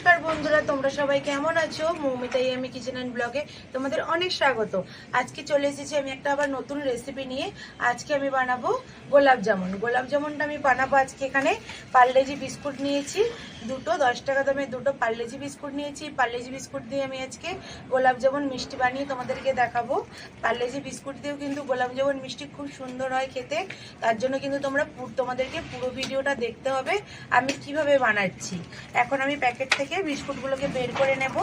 নমস্কার বন্ধুরা, তোমরা সবাই কেমন আছো? মৌমিতাই আমি কিচেন অ্যান্ড ব্লগে তোমাদের অনেক স্বাগত। আজকে চলে এসেছি আমি একটা আবার নতুন রেসিপি নিয়ে। আজকে আমি বানাবো গোলাপ জামুন। গোলাপ জামুনটা আমি বানাবো আজকে এখানে। পার্লেজি বিস্কুট নিয়েছি দুটো, দশ টাকা দামে দুটো পার্লেজি বিস্কুট নিয়েছি। পার্লেজি বিস্কুট দিয়ে আমি আজকে গোলাপ জামুন মিষ্টি বানিয়ে তোমাদেরকে দেখাবো। পার্লেজি বিস্কুট দিয়েও কিন্তু গোলাপ জামুন মিষ্টি খুব সুন্দর হয় খেতে। তার জন্য কিন্তু তোমরা তোমাদেরকে পুরো ভিডিওটা দেখতে হবে, আমি কীভাবে বানাচ্ছি। এখন আমি প্যাকেট থেকে বিস্কুটগুলোকে বের করে নেব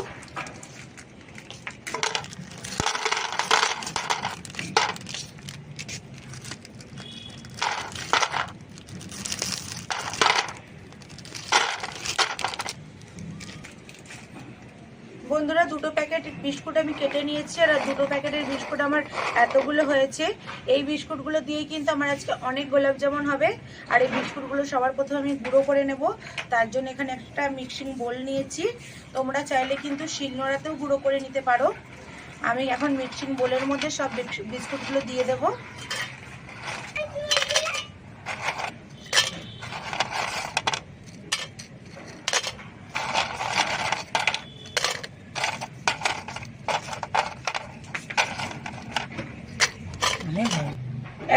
বন্ধুরা দুটো প্যাকেট বিস্কুট আমি কেটে নিয়েছি আর দুটো প্যাকেটের বিস্কুট আমার এতগুলো হয়েছে। এই বিস্কুটগুলো দিয়ে কিন্তু আমার আজকে অনেক গোলাপ জামুন হবে। আর এই বিস্কুটগুলো সবার প্রথমে আমি গুঁড়ো করে নেব। তার জন্য এখানে একটা মিক্সিং বোল নিয়েছি। তোমরা চাইলে কিন্তু শিলনোড়াতেও গুঁড়ো করে নিতে পারো। আমি এখন মিক্সিং বোলের মধ্যে সব বিস্কুট বিস্কুটগুলো দিয়ে দেবো।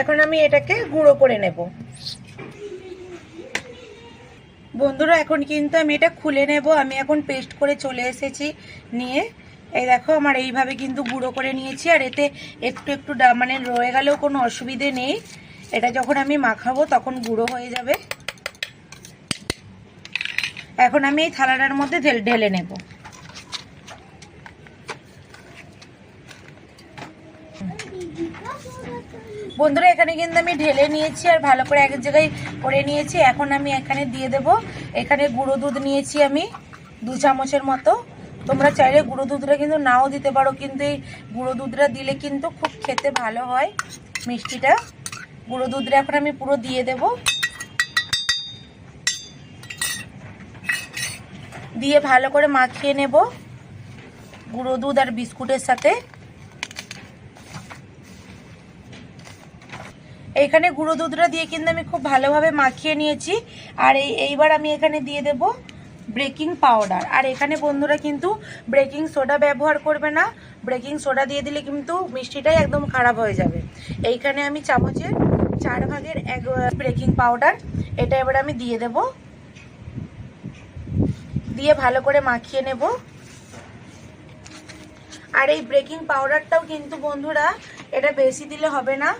এখন আমি এটাকে গুঁড়ো করে নেব। বন্ধুরা, এখন কিন্তু আমি এটা খুলে নেব। আমি এখন পেস্ট করে চলে এসেছি নিয়ে। এই দেখো, আমার এইভাবে কিন্তু গুঁড়ো করে নিয়েছি। আর এতে একটু একটু মানে রয়ে গেলেও কোনো অসুবিধে নেই। এটা যখন আমি মাখাবো, তখন গুঁড়ো হয়ে যাবে। এখন আমি এই থালাটার মধ্যে ঢেলে নেব। বন্ধুরা, এখানে কিন্তু আমি ঢেলে নিয়েছি আর ভালো করে এক জায়গায় করে নিয়েছি। এখন আমি এখানে দিয়ে দেব। এখানে গুঁড়ো দুধ নিয়েছি আমি, দু চামচের মতো। তোমরা চাইলে গুঁড়ো দুধটা কিন্তু নাও দিতে পারো, কিন্তু এই গুঁড়ো দুধটা দিলে কিন্তু খুব খেতে ভালো হয় মিষ্টিটা। গুঁড়ো দুধটা এখন আমি পুরো দিয়ে দেব। দিয়ে ভালো করে মাখিয়ে নেব গুঁড়ো দুধ আর বিস্কুটের সাথে। এইখানে গুঁড়ো দুধটা দিয়ে কিন্তু আমি খুব ভালোভাবে মাখিয়ে নিয়েছি। আর এই এইবার আমি এখানে দিয়ে দেব ব্রেকিং পাউডার। আর এখানে বন্ধুরা কিন্তু ব্রেকিং সোডা ব্যবহার করবে না। ব্রেকিং সোডা দিয়ে দিলে কিন্তু মিষ্টিটাই একদম খারাপ হয়ে যাবে। এইখানে আমি চামচের চার ভাগের এক ব্রেকিং পাউডার এটা এবার আমি দিয়ে দেব। দিয়ে ভালো করে মাখিয়ে নেব। আর এই ব্রেকিং পাউডারটাও কিন্তু বন্ধুরা এটা বেশি দিলে হবে না।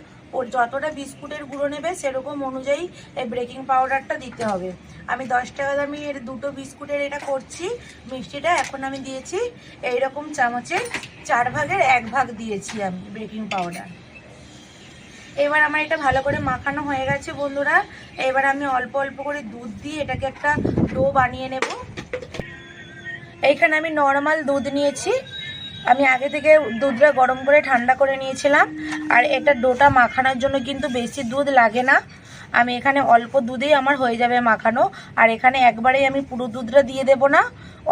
যতটা বিস্কুটের গুঁড়ো নেবে সেরকম অনুযায়ী এই ব্রেকিং পাউডারটা দিতে হবে। আমি দশ টাকা দামি এর দুটো বিস্কুটের এটা করছি, মিষ্টিটা এখন আমি দিয়েছি, এইরকম চামচের চার ভাগের এক ভাগ দিয়েছি আমি বেকিং পাউডার এবার আমার এটা ভালো করে মাখানো হয়ে গেছে বন্ধুরা, এবার আমি অল্প অল্প করে দুধ দিয়ে এটাকে একটা ডো বানিয়ে নেব। এইখানে আমি নর্মাল দুধ নিয়েছি আমি আগে থেকে দুধটা গরম করে ঠান্ডা করে নিয়েছিলাম। আর এটা ডোটা মাখানোর জন্য কিন্তু বেশি দুধ লাগে না। আমি এখানে অল্প দুধেই আমার হয়ে যাবে মাখানো। আর এখানে একবারেই আমি পুরো দুধটা দিয়ে দেব না।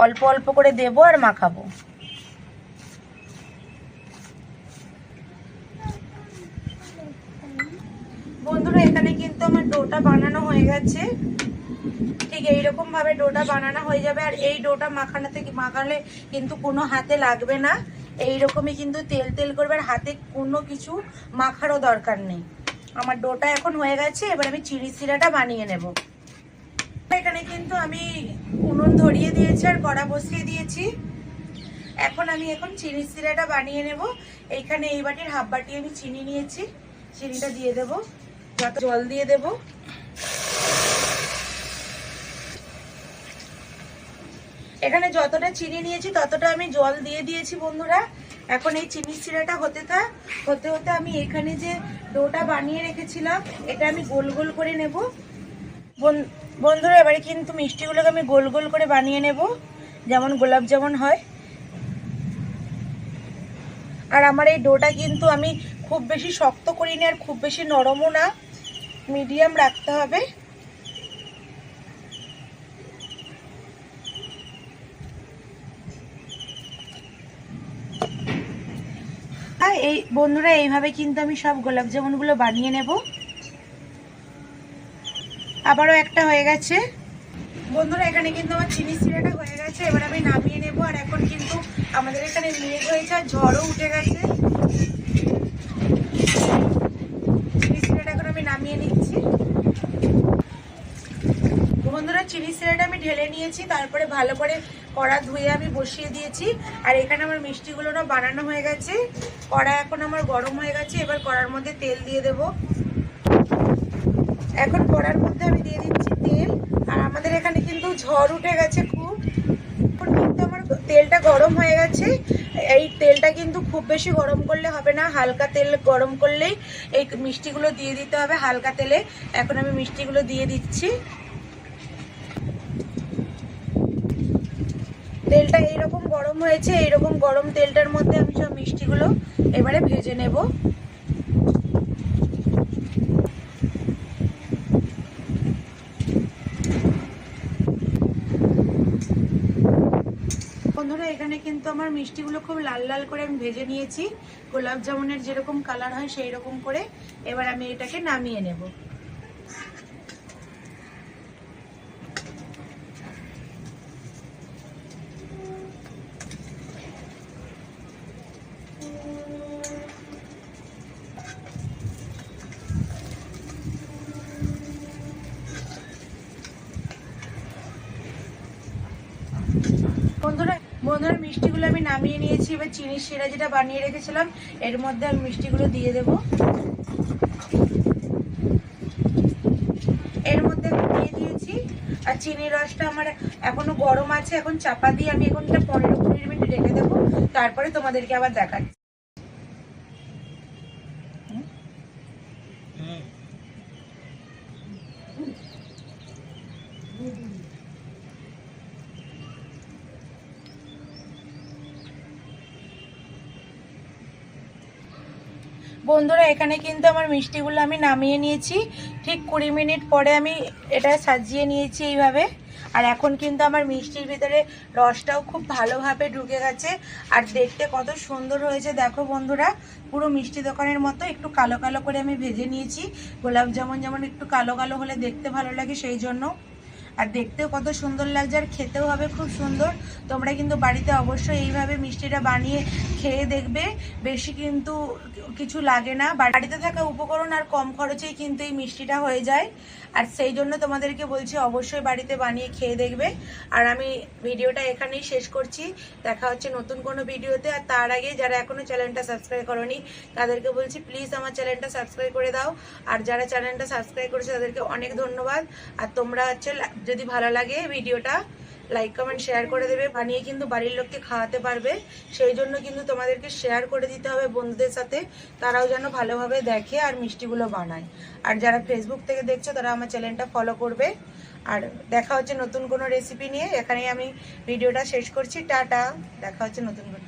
অল্প অল্প করে দেব আর মাখাবো। বন্ধুরা, এখানে কিন্তু আমার ডোটা বানানো হয়ে গেছে। ঠিক এইরকম ভাবে ডোটা বানানো হয়ে যাবে আর এই ডোটা মাখানো থেকে মাখালে কিন্তু কোনো হাতে লাগবে না। এইরকমই কিন্তু তেল তেল করবে আর হাতে কোনো কিছু মাখারও দরকার নেই। আমার ডোটা এখন হয়ে গেছে, এবার আমি চিনি সিরাটা বানিয়ে নেব। এখানে কিন্তু আমি উনুন ধরিয়ে দিয়েছি আর কড়া বসিয়ে দিয়েছি। এখন আমি এখন চিনি সিরাটা বানিয়ে নেব। এইখানে এই বাটির হাফ বাটি আমি চিনি নিয়েছি। চিনিটা দিয়ে দেব। জল দিয়ে দেবো। এখানে যতটা চিনি নিয়েছি, ততটা আমি জল দিয়ে দিয়েছি বন্ধুরা। এখন এই চিনি সিরাটা হতে থাক, হতে হতে আমি এখানে যে ডোটা বানিয়ে রেখেছিলাম, এটা আমি গোল গোল করে নেব। বন- বন্ধুরা, এবারে কিন্তু মিষ্টিগুলোকে আমি গোল গোল করে বানিয়ে নেব, যেমন গোলাপ যেমন হয়। আর আমার এই ডোটা কিন্তু আমি খুব বেশি শক্ত করিনি, আর খুব বেশি নরমও না। মিডিয়াম রাখতে হবে আর এই বন্ধুরা, এইভাবে কিন্তু আমি সব গোলাপ জামুনগুলো বানিয়ে নেব। আবারও একটা হয়ে গেছে। বন্ধুরা, এখানে কিন্তু আমার চিনি সিরাটা হয়ে গেছে। এবার আমি নামিয়ে নেব। আর এখন কিন্তু আমাদের এখানে মেঘ হয়েছে আর ঝড়ও উঠে গেছে। চিনি সিরাটা এখন আমি নামিয়ে নিচ্ছি। বন্ধুরা, চিনি সিরাটা ঢেলে নিয়েছি, তারপরে ভালো করে কড়া ধুয়ে আমি বসিয়ে দিয়েছি। আর এখানে আমার মিষ্টিগুলো না বানানো হয়ে গেছে। কড়া এখন আমার গরম হয়ে গেছে, এবার কড়ার মধ্যে তেল দিয়ে দেব। এখন কড়ার মধ্যে আমি দিয়ে দিচ্ছি তেল। আর আমাদের এখানে কিন্তু ঝড় উঠে গেছে খুব। কিন্তু আমার তেলটা গরম হয়ে গেছে। এই তেলটা কিন্তু খুব বেশি গরম করলে হবে না। হালকা তেল গরম করলেই এই মিষ্টিগুলো দিয়ে দিতে হবে হালকা তেলে। এখন আমি মিষ্টিগুলো দিয়ে দিচ্ছি। তেলটা এইরকম গরম হয়েছে, এইরকম গরম তেলটার মধ্যে আমি সব মিষ্টিগুলো এবারে ভেজে নেব। বন্ধুরা, এখানে কিন্তু আমার মিষ্টিগুলো খুব লাল লাল করে আমি ভেজে নিয়েছি। গোলাপ জামুনের যেরকম কালার হয় সেই রকম করে এবার আমি এটাকে নামিয়ে নেব। বন্ধুরা মিষ্টিগুলো আমি নামিয়ে নিয়েছি। এবার চিনির শিরা যেটা বানিয়ে রেখেছিলাম, এর মধ্যে আমি মিষ্টিগুলো দিয়ে দেব। এর মধ্যে আমি দিয়ে দিয়েছি। আর চিনির রসটা আমার এখনও গরম আছে, এখন চাপা দিয়ে আমি এখন এটা পনেরো কুড়ি মিনিট রেখে দেবো। তারপরে তোমাদেরকে আবার দেখাচ্ছি। বন্ধুরা, এখানে কিন্তু আমার মিষ্টিগুলো আমি নামিয়ে নিয়েছি। ঠিক কুড়ি মিনিট পরে আমি এটা সাজিয়ে নিয়েছি এইভাবে। আর এখন কিন্তু আমার মিষ্টির ভিতরে রসটাও খুব ভালোভাবে ঢুকে গেছে। আর দেখতে কত সুন্দর হয়েছে, দেখো বন্ধুরা। পুরো মিষ্টি দোকানের মতো একটু কালো কালো করে আমি ভেজে নিয়েছি। গোলাপ জামুন যেমন একটু কালো কালো হলে দেখতে ভালো লাগে সেই জন্য। আর দেখতেও কত সুন্দর লাগছে আর খেতেও হবে খুব সুন্দর। তোমরা কিন্তু বাড়িতে অবশ্যই এইভাবে মিষ্টিটা বানিয়ে খেয়ে দেখবে। বেশি কিন্তু কিছু লাগে না। বাড়িতে থাকা উপকরণ আর কম খরচেই কিন্তু এই মিষ্টিটা হয়ে যায়। আর সেই জন্য তোমাদেরকে বলছি অবশ্যই বাড়িতে বানিয়ে খেয়ে দেখবে। আর আমি ভিডিওটা এখানেই শেষ করছি। দেখা হচ্ছে নতুন কোনো ভিডিওতে। আর তার আগে যারা এখনও চ্যানেলটা সাবস্ক্রাইব করনি, তাদেরকে বলছি প্লিজ আমার চ্যানেলটা সাবস্ক্রাইব করে দাও। আর যারা চ্যানেলটা সাবস্ক্রাইব করেছে, তাদেরকে অনেক ধন্যবাদ। আর তোমরা হচ্ছে যদি ভালো লাগে ভিডিওটা লাইক কমেন্ট শেয়ার করে দেবে। বানিয়ে কিন্তু বাড়ির লোককে খাওয়াতে পারবে। সেই জন্য কিন্তু তোমাদেরকে শেয়ার করে দিতে হবে বন্ধুদের সাথে। তারাও যেন ভালোভাবে দেখে আর মিষ্টিগুলো বানায়। আর যারা ফেসবুক থেকে দেখছ, তারা আমার চ্যানেলটা ফলো করবে। আর দেখা হচ্ছে নতুন কোনো রেসিপি নিয়ে। এখানেই আমি ভিডিওটা শেষ করছি। টাটা। দেখা হচ্ছে নতুন কোনো